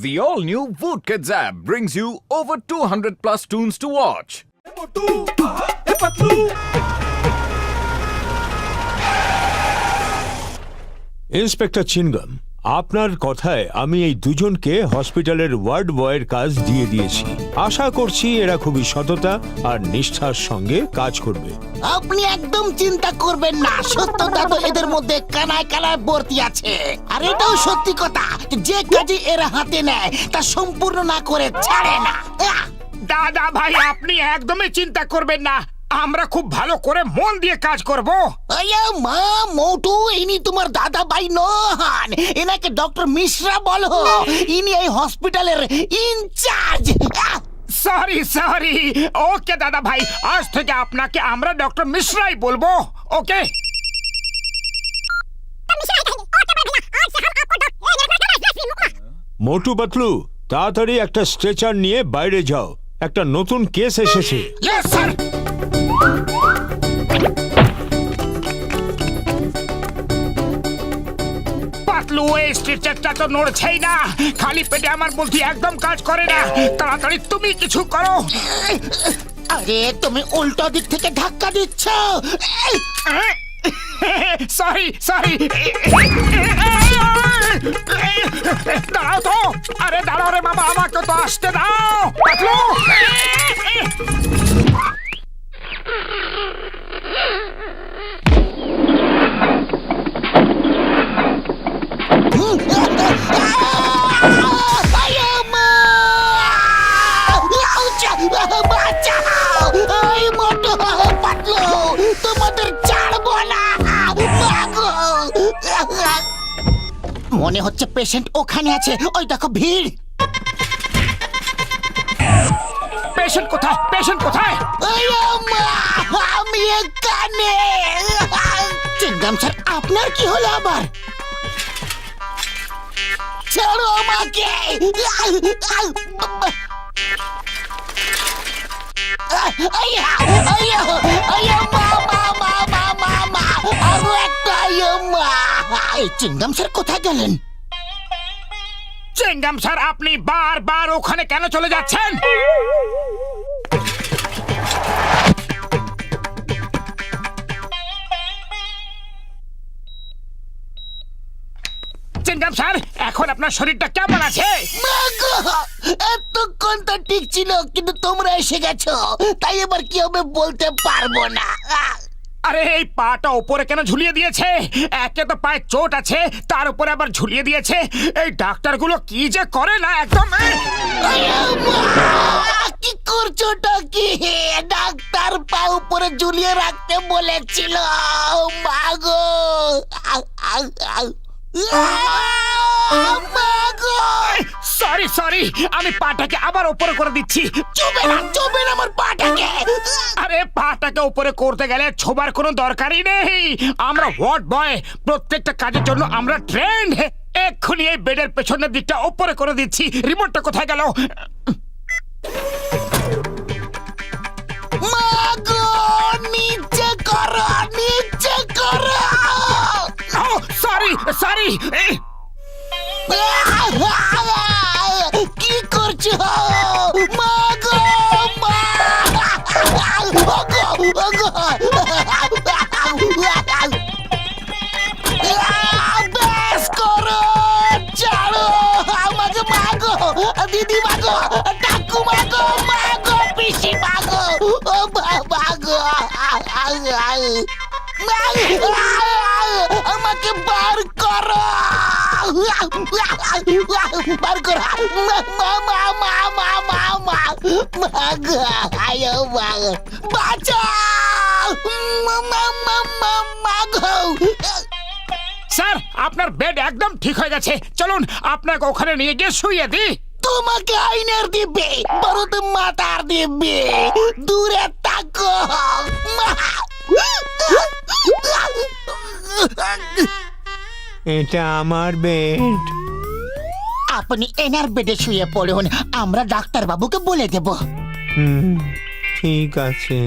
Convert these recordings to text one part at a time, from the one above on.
The all new Voot Kids app brings you over 200 plus tunes to watch. Inspector Chingam আপনার কথায় আমি এই দুজনকে হসপিটালের ওয়ার্ড বয়ের কাজ দিয়ে দিয়েছি। আশা করছি এরা খুবই সততা আর নিষ্ঠার সঙ্গে কাজ করবে। আপনি একদম চিন্তা করবেন না সত্যতা তো এদের মধ্যে কানায় কানায় ভর্তি আছে। আর এটাও সত্যি কথা যে কাজে এরা হাতে নেয় তা সম্পূর্ণ না করে ছাড়ে না। দাদা ভাই আপনি একদমই চিন্তা করবেন না। আমরা খুব ভালো করে মন দিয়ে কাজ করব। আয়া মা মোটু ইনি তোমার দাদা ভাই নন এনাকে ডক্টর মিশ্রা বলো। ইনি এই হসপিটালের ইনচার্জ। Sorry sorry. ওকে দাদা ভাই আজ থেকে আপনাকে আমরা ডক্টর মিশ্রাই বলব। ওকে? মোটু পাতলু তাড়াতাড়ি একটা স্ট্রেচার নিয়ে বাইরে যাও। একটা নতুন কেস এসেছে। ইয়েস স্যার পাতলু এই স্ট্রেচারটা তো নড়ছেই না। খালি পেটে আমার বুদ্ধি একদম কাজ করে না। তাড়াতাড়ি তুমি কিছু করো। আরে তুমি উল্টো দিক থেকে ধাক্কা দিচ্ছ। সরি সরি দাঁড়াও তো। আরে দাঁড়াও রে বাবা আমাকে তো আসতে দাও। পাতলু। মনে হচ্ছে পেশেন্ট ওখানে আছে। ওই দেখো ভিড়। পেশেন্ট কোথায় পেশেন্ট কোথায় আয়া মা! আমি এখানে চিংগাম স্যার আপনার কি হলো আবার ছাড়ো আমাকে আয়া, আয়া, আয়া, মা, মা, মা, মা, মা, মা, আরও একটা আয়া, মা। এই চিংগাম স্যার কোথায় গেলেন চেঙ্গাম স্যার আপনি বারবার ওখানে কেন চলে যাচ্ছেন চেঙ্গাম স্যার? এখন আপনার শরীরটা কেমন আছে? এতক্ষণ তো ঠিক ছিল কিন্তু তোমরা এসে গেছো। তাই এবার কি হবে বলতে পারব না। আরে এই পাটা উপরে কেন ঝুলিয়ে দিয়েছে? একে তো পায়ে চোট আছে তার উপরে আবার ঝুলিয়ে দিয়েছে। এই ডাক্তারগুলো কি যে করে না একদম! কি করছোটা কি ডাক্তার পা উপরে ঝুলিয়ে রাখতে বলেছিল। মাগো সরি সরি আমি পাটাকে আবার উপরে করে দিচ্ছি। চুবে না চুবে না আমার পাটাকে। আরে পাটাকে উপরে করতে গেলে ছোবার কোনো দরকারই নেই। আমরা ওয়ার্ড বয় প্রত্যেকটা কাজের জন্য আমরা ট্রেন্ড এক্ষুনি এই বেডের পেছনের দিকটা উপরে করে দিচ্ছি। রিমোটটা কোথায় গেল? নিচে করো নিচে করো। সরি সরি কি করছ? মা! ওগো ওগো বেশ করো, ছাড়ো। আমাকে মাগো, দিদি মাগো কাকু মাগো মাগো, পিসি মাগো, ও বাবা গো আমাকে বার করো। বার করো। মা মা মা মা মা মা মাগো আয়ো মাগো বাঁচাও। মা মা মা মা মাগো স্যার আপনার বেড একদম ঠিক হয়ে গেছে। চলুন আপনাকে ওখানে নিয়ে গিয়ে শুয়ে দিই। তোমাকে আইনের দিবে বড়দ মাতার দিবে। দূরে থাকো। এটা আমার বেড আপনি এনার বেডে শুয়ে পড়ুন আমরা ডাক্তার বাবুকে বলে দেব। হম ঠিক আছে।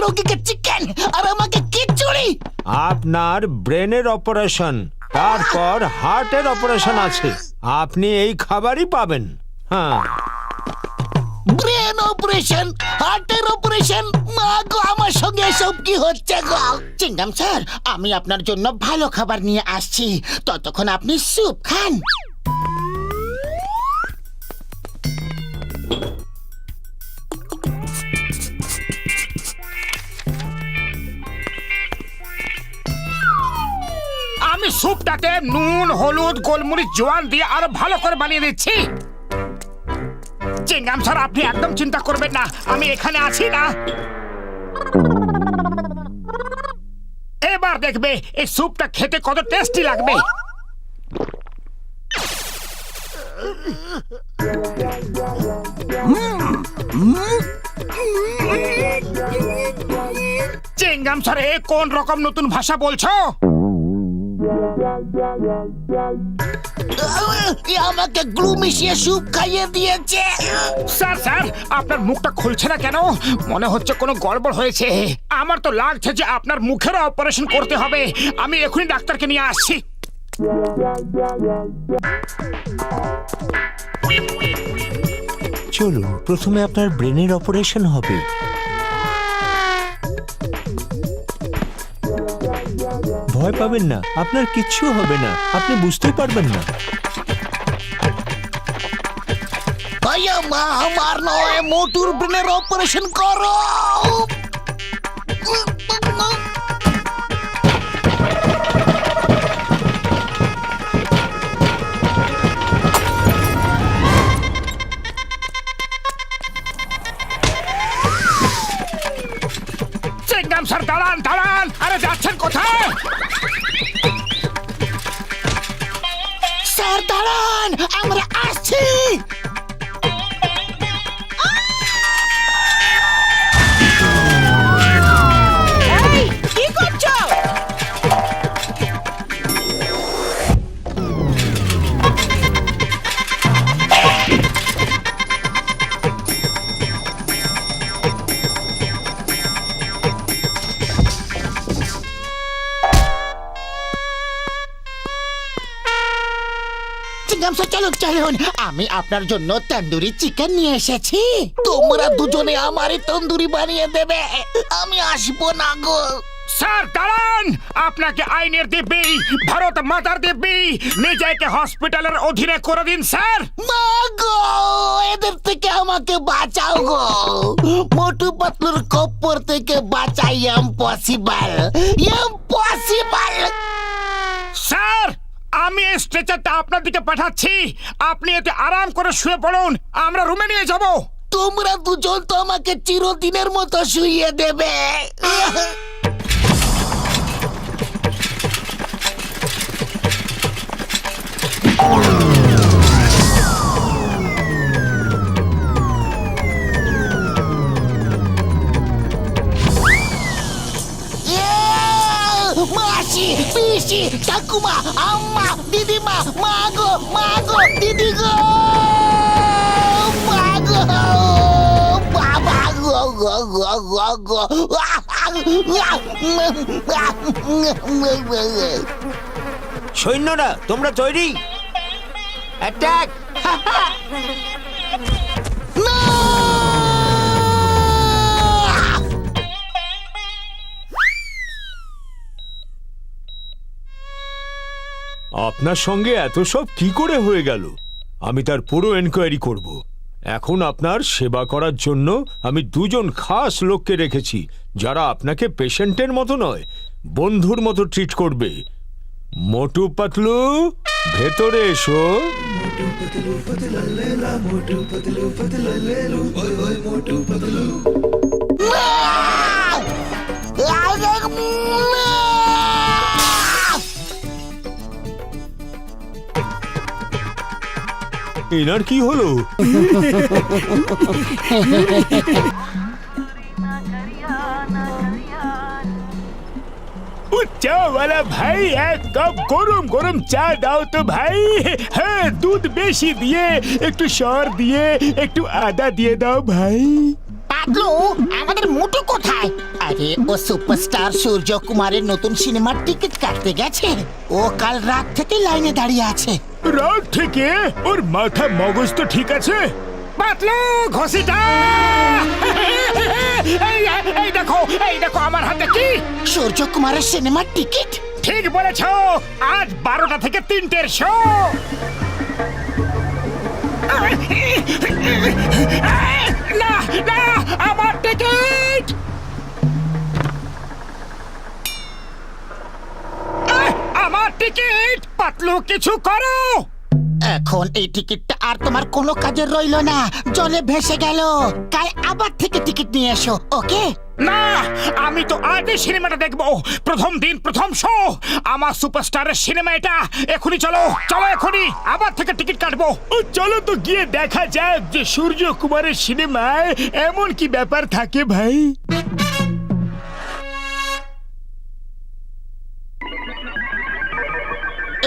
রোগীকে চিকেন আর আমাকে খিচুড়ি। আপনার ব্রেনের অপারেশন তারপর হার্টের অপারেশন আছে। আপনি এই খাবারই পাবেন। হ্যাঁ। ব্রেন অপারেশন হার্টের অপারেশন মা গো আমার সঙ্গে এসব কি হচ্ছে গো? চিঙ্গাম স্যার আমি আপনার জন্য ভালো খাবার নিয়ে আসছি। ততক্ষণ আপনি স্যুপ খান। আমি স্যুপটাকে নুন, হলুদ, গোলমরিচ, জোয়ান দিয়ে আরও ভালো করে বানিয়ে দিচ্ছি। চিংগাম স্যার, আপনি একদম চিন্তা করবেন না, আমি এখানে আছি না। এবার দেখবে, এই স্যুপটা খেতে কত টেস্টি লাগবে। চিংগাম স্যার, এ কোন রকম নতুন ভাষা বলছো? এ আমাকে গ্লু মিশিয়ে স্যুপ খাইয়ে দিয়েছে। স্যার স্যার আপনার মুখটা খুলছে না কেন? মনে হচ্ছে কোনো গড়বড় হয়েছে। আমার তো লাগছে যে আপনার মুখের অপারেশন করতে হবে। আমি এখনই ডাক্তারকে নিয়ে আসছি। চলুন প্রথমে আপনার ব্রেনের অপারেশন হবে। ভয় পাবেন না। আপনার কিচ্ছু হবে না। আপনি বুঝতেই পারবেন না। মা আমার নয় মোটুর ব্রেনের অপারেশন করো। স্যার চলুন চলুন। আমি আপনার জন্য তন্দুরি চিকেন নিয়ে এসেছি। তোমরা দুজনে আমারই তন্দুরি বানিয়ে দেবে। আমি আসব না গো। স্যার দাঁড়ান! আপনাকে আইনের দিব্যি ভারত মাতার দিব্যি নিজেকে হসপিটালের অধীনে করে দিন স্যার! মা গো এদের থেকে আমাকে বাঁচাও গো। মোটু পাতলুর কপ্পর থেকে বাঁচাই ইম্পসিবল ইম্পসিবল স্যার আমি এই স্ট্রেচারটা আপনার দিকে পাঠাচ্ছি। আপনি এতে আরাম করে শুয়ে পড়ুন। আমরা রুমে নিয়ে যাব। তোমরা দুজন তো আমাকে চিরদিনের মতো শুইয়ে দেবে। ইয়ে! পিসি ঠাকুমা আম্মা দিদিমা মা গো মা গো দিদি গো মা গো বাবা গো গো গো গো গো সৈন্যরা তোমরা তৈরি? অ্যাটাক আপনার সঙ্গে এত সব কি করে হয়ে গেল? আমি তার পুরো এনকোয়ারি করব। এখন আপনার সেবা করার জন্য আমি দুজন খাস লোককে রেখেছি, যারা আপনাকে পেশেন্টের মতো নয়, বন্ধুর মতো ট্রিট করবে। মোটু পাতলু, ভেতরে এসো। এনার কি হলো? চাওয়ালা ভাই এক কাপ গরম গরম চা দাও তো ভাই। হ্যাঁ দুধ বেশি দিয়ে একটু সর দিয়ে একটু আদা দিয়ে দাও ভাই। পাতলু আমাদের মোটু কোথায়? আরে ও সুপারস্টার সূর্য কুমারের নতুন সিনেমার টিকিট কাটতে গেছে। ও কাল রাত থেকে লাইনে দাঁড়িয়ে আছে। রাত থেকে ওর মাথা মগজ তো ঠিক আছে? পাতলু ঘষিটা! এই এই দেখো এই দেখো আমার হাতে কি? সূর্য কুমারের সিনেমার টিকিট? ঠিক বলেছ আজ বারোটা থেকে তিনটের শো না না আমার টিকিট! টিকিট পাতলু কিছু করো। এখন এই টিকিটটা আর তোমার কোনো কাজে রইল না। জলে ভেসে গেল। কাল আবার থেকে টিকিট নিয়ে এসো ওকে? না আমি তো আজই সিনেমাটা দেখব। প্রথম দিন প্রথম শো। আমার সুপারস্টারের সিনেমা এটা। এখনই চলো চলো এখনই। আবার থেকে টিকিট কাটবো। ও চলো তো গিয়ে দেখা যাক যে সূর্য কুমারের সিনেমায় এমন কি ব্যাপার থাকে ভাই।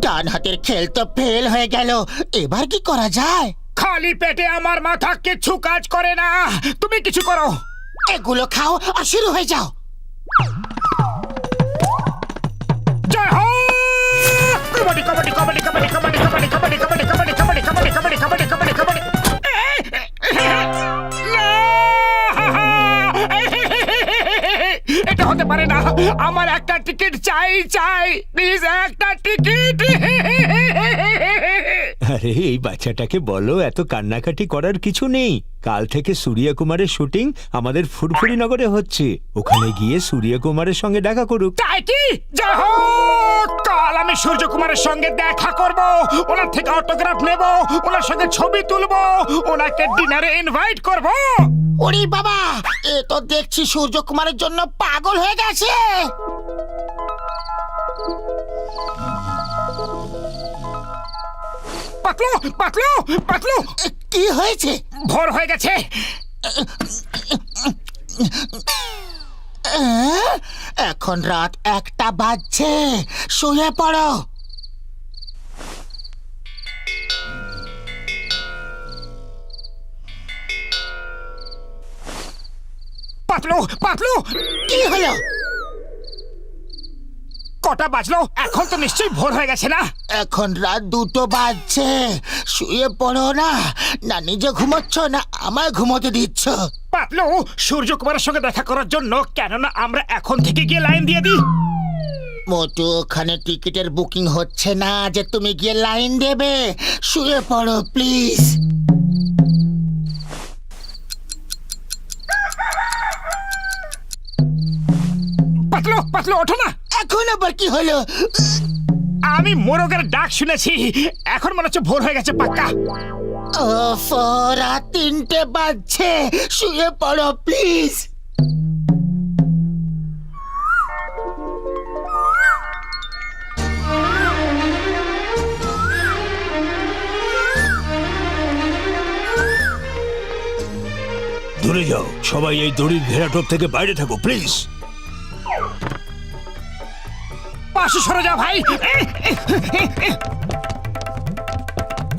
ডান হাতের খেল তো ফেল হয়ে গেল এবার কি করা যায় খালি পেটে আমার মাথা কিছু কাজ করে না তুমি কিছু করো এগুলো খাও আর শুরু হয়ে যাও জয় হো কবাডি কবাডি কবাডি কবাডি কবাডি কবাডি কবাডি কবাডি কবাডি কবাডি কবাডি কবাডি কবাডি কবাডি কবাডি এটা হতে পারে না আমার একটা টিকিট চাই চাই এই বাচ্চাটাকে বলো এত কান্নাকাটি করার কিছু নেই। কাল থেকে সূর্য কুমারের শুটিং আমাদের ফুরফুরি নগরে হচ্ছে। ওখানে গিয়ে সূর্য কুমারের সঙ্গে দেখা করুক। তাই কি? কাল আমি সূর্য কুমারের সঙ্গে দেখা করব ওনার থেকে অটোগ্রাফ নেব ওনার সঙ্গে ছবি তুলবো ওনাকে ডিনারে ইনভাইট করব। ওরে বাবা এ তো দেখছি সূর্য কুমারের জন্য পাগল হয়ে গেছে। পাতলু পাতলু পাতলু কি হয়েছে? ভোর হয়ে গেছে। এখন রাত একটা বাজছে। শুয়ে পড়ো। পাতলু পাতলু কি হলো? কটা বাজলো? এখন তো নিশ্চয়ই ভোর হয়ে গেছে না? এখন রাত দুটো বাজছে। শুয়ে পড়ো না। না নিজে ঘুমোচ্ছ না আমায় ঘুমোতে দিচ্ছ। পাতলু সূর্য কুমারের সঙ্গে দেখা করার জন্য কেননা আমরা এখন থেকে গিয়ে লাইন দিয়ে দিই। মোটু ওখানে টিকিটের বুকিং হচ্ছে না যে তুমি গিয়ে লাইন দেবে। শুয়ে পড়ো প্লিজ। পাতলু পাতলু ওঠো না। এখন আবার কি হলো। আমি মোরগের ডাক শুনেছি। এখন মনে হচ্ছে ভোর হয়ে গেছে পাক্কা। ওফ, রাত তিনটে বাজছে। শুয়ে পড়ো প্লিজ। দূরে যাও। সবাই এই দড়ির ঘেরাটোপ থেকে বাইরে থাকো প্লিজ। পাশে সরে যা ভাই।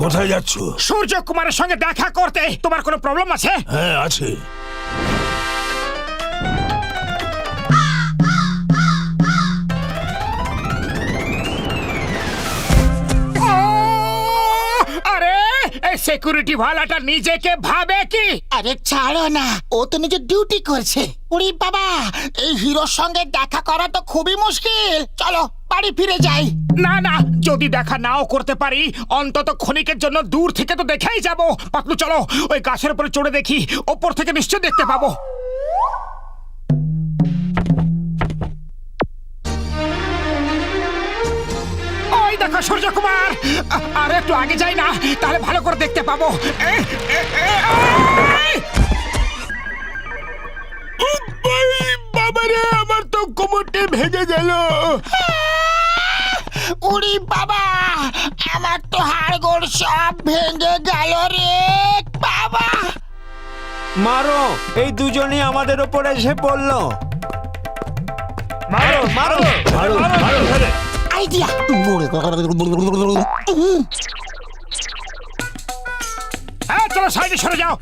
কোথায় যাচ্ছ? সূর্য কুমারের সঙ্গে দেখা করতে। তোমার কোনো প্রবলেম আছে? হ্যাঁ আছে। আরে সিকিউরিটি ভালাটা নিজেকে ভাবে কি? আরে ছাড়ো না। ও তো নিজের ডিউটি করছে। উড়ি বাবা এই হিরোর সঙ্গে দেখা করা তো খুবই মুশকিল। চলো। বাড়ি ফিরে যাই। না না যদি দেখা নাও করতে পারি অন্তত ক্ষণিকের জন্য দূর থেকে তো দেখেই যাব। পাতলু চলো ওই গাছের উপরে চড়ে দেখি ওপর থেকে নিশ্চয় দেখতে পাবো। ওই দেখো সূর্য কুমার আর একটু আগে যাই না তাহলে ভালো করে দেখতে পাবো। এ, এ, এ, আই! ও ভাই, বাবা রে উড়ি বাবা আমার তো হাড় হাড়গোড় সব ভেঙে গেল রে বাবা। মারো এই দুজনই আমাদের ওপর এসে পড়ল। মারো মারো মারো মারো আইডিয়া হ্যাঁ চলো সাইডে সরে যাও।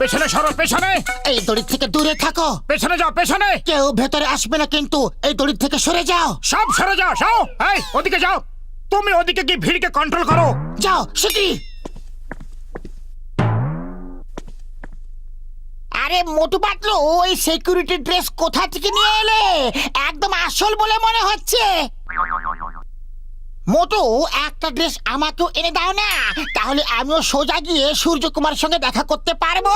পেছনে সরো পেছনে। এই দড়ি থেকে দূরে থাকো। পেছনে যাও পেছনে। কেউ ভেতরে আসবে না কিন্তু এই দড়ি থেকে সরে যাও। সব সরে যাও যাও এই ওদিকে যাও। তুমি ওদিকে গিয়ে ভিড়কে কন্ট্রোল করো। যাও সেটি। আরে মোটু পাতলু ওই সিকিউরিটি ড্রেস কোথা থেকে নিয়ে এলে? একদম আসল বলে মনে হচ্ছে। মোটু একটা ড্রেস আমাকেও এনে দাও না। তাহলে আমিও সোজা গিয়ে সূর্যকুমার সঙ্গে দেখা করতে পারব।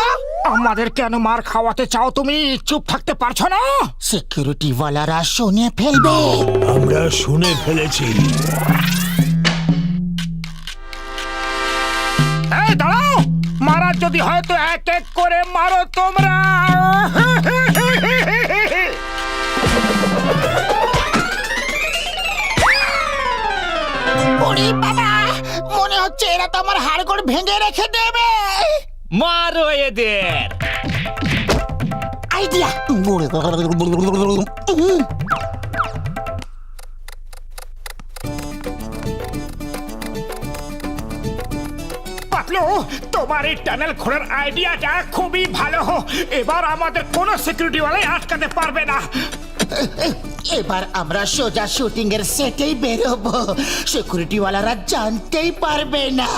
আমাদের কেন মার খাওয়াতে চাও তুমি? চুপ থাকতে পারছ না? সিকিউরিটি ওয়ালারা শুনে ফেলবে। আমরা শুনে ফেলেছি। এই দাঁড়াও! মারার যদি হয়তো এক এক করে মারো তোমরা। ওরে বাবা। মনে হচ্ছে এরা তো আমার হাড়গোড় ভেঙে রেখে দেবে। মারো এদের। আইডিয়া। পাতলু তোমার এই টানেল খোঁড়ার আইডিয়াটা খুবই ভালো। এবার আমাদের কোনো সিকিউরিটি ওয়ালাই আটকাতে পারবে না। এবার আমরা সোজা শুটিং এর সেটেই বেরোবো। সিকিউরিটি ওয়ালারা জানতেই পারবে না।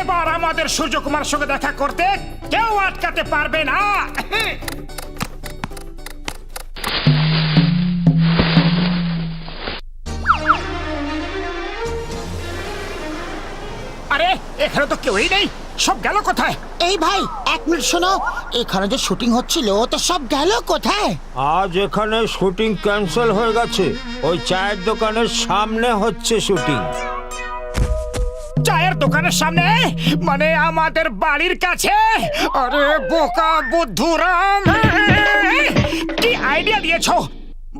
এবার আমাদের সূর্যকুমার সঙ্গে দেখা করতে কেউ আটকাতে পারবে না। আরে, এখানে তো কেউই নেই। সব গেল কোথায়? এই ভাই এক মিনিট শোনো। এখানে যে শুটিং হচ্ছিল তো সব গেল কোথায়? আজ এখানে শুটিং ক্যান্সেল হয়ে গেছে। ওই চায়ের দোকানের সামনে হচ্ছে শুটিং। চায়ের দোকানের সামনে? মানে আমাদের বাড়ির কাছে? আরে বোকা বুদ্ধুরাম! কি আইডিয়া দিয়েছ?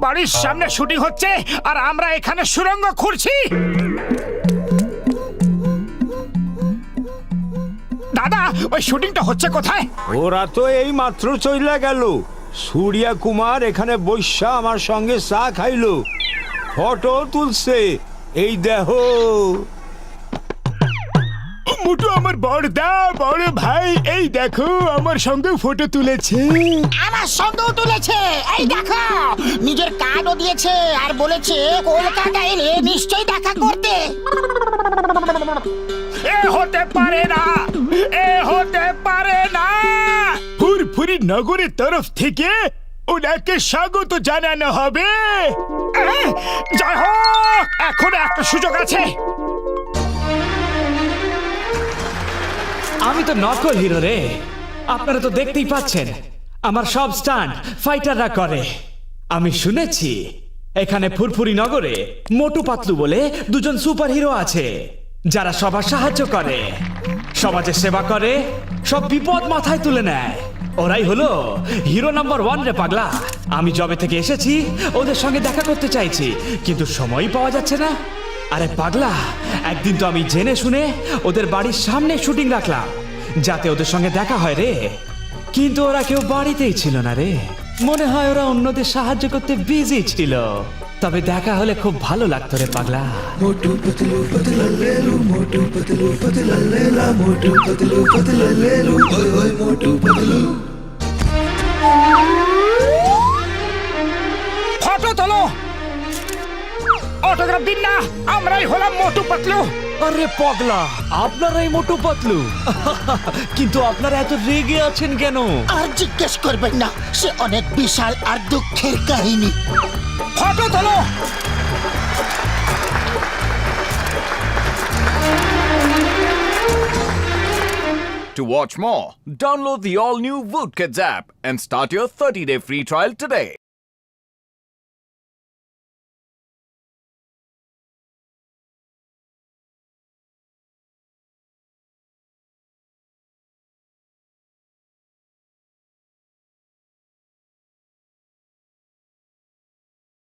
বাড়ির সামনে শুটিং হচ্ছে আর আমরা এখানে সুরঙ্গ খুঁড়ছি। দাদা ওই শুটিংটা হচ্ছে কোথায়? ওরা তো এই মাত্র চইলা গেল। সূর্যা কুমার এখানে বৈশা আমার সঙ্গে চা খাইলো। ফটো তুলছে। এই দেহ মুটু আমার বড়দা বড় ভাই এই দেখো আমার সঙ্গে ফটো তুলেছে। আমার সঙ্গেও তুলেছে? এই দেখো নিজের কার্ডও দিয়েছে আর বলেছে কলকাতা এলে নিশ্চয়ই দেখা করতে। এ হতে পারে না এ হতে পারে না। ফুরফুরি নগরের তরফ থেকে ওনাকে স্বাগত জানানো হবে। যাই হোক এখন একটা সুযোগ আছে। আমি তো নকল হিরো রে। আপনারা তো দেখতেই পাচ্ছেন আমার সব স্টান্ট ফাইটাররা করে। আমি শুনেছি এখানে ফুরফুরি নগরে মোটু পাতলু বলে দুজন সুপার হিরো আছে। যারা সবার সাহায্য করে, সমাজের সেবা করে, সব বিপদ মাথায় তুলে নেয়। ওরাই হলো হিরো নাম্বার ওয়ান রে পাগলা। আমি জবে থেকে এসেছি, ওদের সঙ্গে দেখা করতে চাইছি, কিন্তু সময়ই পাওয়া যাচ্ছে না। আরে পাগলা, একদিন তো আমি জেনে শুনে ওদের বাড়ির সামনে শুটিং রাখলাম, যাতে ওদের সঙ্গে দেখা হয় রে। কিন্তু ওরা কেউ বাড়িতেই ছিল না রে। মনে হয় ওরা অন্যদের সাহায্য করতে বিজি ছিল। তবে দেখা হলে খুব ভালো লাগতো রে পাগলা। ফটো তোলো। অটোগ্রাফ দিন না আমরাই হলাম মোটু পাতলু। আরে পাগলা আপনারাই মোটু পাতলু। কিন্তু আপনারা এত রেগে আছেন কেন? আর জিজ্ঞেস করবেন না সে অনেক বিশাল আর দুঃখের কাহিনী। ফটো তোলো To watch more, download the all-new Woodkids app and start your 30-day free trial today.